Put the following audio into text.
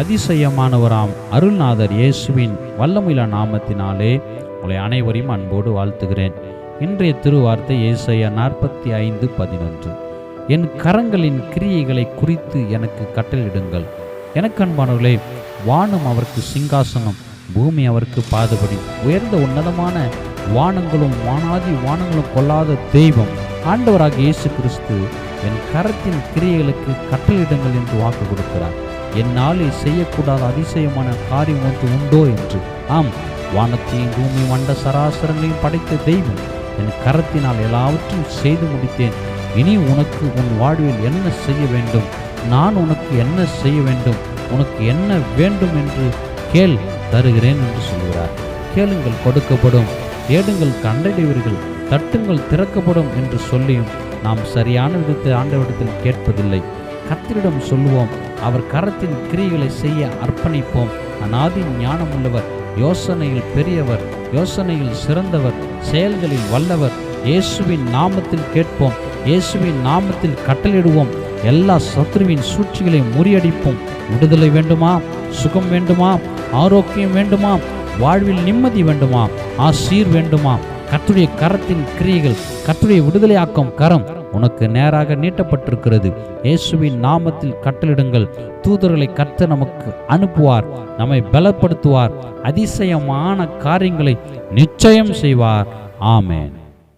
அதிசயமானவராம் அருள்நாதர் இயேசுவின் வல்லமில நாமத்தினாலே உங்களை அனைவரையும் அன்போடு வாழ்த்துகிறேன். இன்றைய திருவார்த்தை ஏசையா நாற்பத்தி ஐந்து பதினொன்று. என் கரங்களின் கிரியைகளை குறித்து எனக்கு கட்டளிடுங்கள் எனக்கு அன்பானவர்களே வானம் அவருக்கு சிங்காசனம் பூமி அவருக்கு பாதுபடி. உயர்ந்த உன்னதமான வானங்களும் வானாதி வானங்களும் கொள்ளாத தெய்வம். ஆண்டவராக இயேசு கிறிஸ்து என் கரத்தின் கிரியைகளுக்கு கட்டளிடுங்கள் என்று வாக்கு கொடுக்கிறார். என்னாலே செய்யக்கூடாத அதிசயமான காரியம் ஒன்று உண்டோ என்று. ஆம் வானத்தையும் பூமி வண்ட சராசரங்களையும் படைத்த தெய்வம். என் கரத்தினால் எல்லாவற்றையும் செய்து முடித்தேன். இனி உனக்கு உன் வாழ்வில் என்ன செய்ய வேண்டும்? நான் உனக்கு என்ன செய்ய வேண்டும்? உனக்கு என்ன வேண்டும் என்று கேள் தருகிறேன் என்று சொல்கிறார் கேளுங்கள் கொடுக்கப்படும். தேடுங்கள் கண்டடைவீர்கள். தட்டுங்கள் திறக்கப்படும் என்று சொல்லியும் நாம் சரியான விதத்தில் ஆண்டவரிடத்தில் கேட்பதில்லை. கத்திரிடம் சொல்லுவோம் அவர் கரத்தின் கிரியைகளை செய்ய அர்ப்பணிப்போம். அநாதி ஞானமுள்ளவர் யோசனையில் பெரியவர் யோசனையில் சிறந்தவர் செயல்களில் வல்லவர். இயேசுவின் நாமத்தில் கேட்போம். இயேசுவின் நாமத்தில் கட்டளிடுவோம் எல்லா சத்ருவின் சூழ்ச்சிகளை முறியடிப்போம். விடுதலை வேண்டுமா? சுகம் வேண்டுமா? ஆரோக்கியம் வேண்டுமா? வாழ்வில் நிம்மதி வேண்டுமா? ஆசீர் வேண்டுமா? கத்துடைய கரத்தின் கிரியைகள் கத்துடைய விடுதலையாக்கும் கரம். உனக்கு நேராக நீட்டப்பட்டிருக்கிறது. இயேசுவின் நாமத்தில் கட்டளிடுங்கள் தூதர்களை கர்த்தர் நமக்கு அனுப்புவார் நம்மை பலப்படுத்துவார். அதிசயமான காரியங்களை நிச்சயம் செய்வார். ஆமேன்.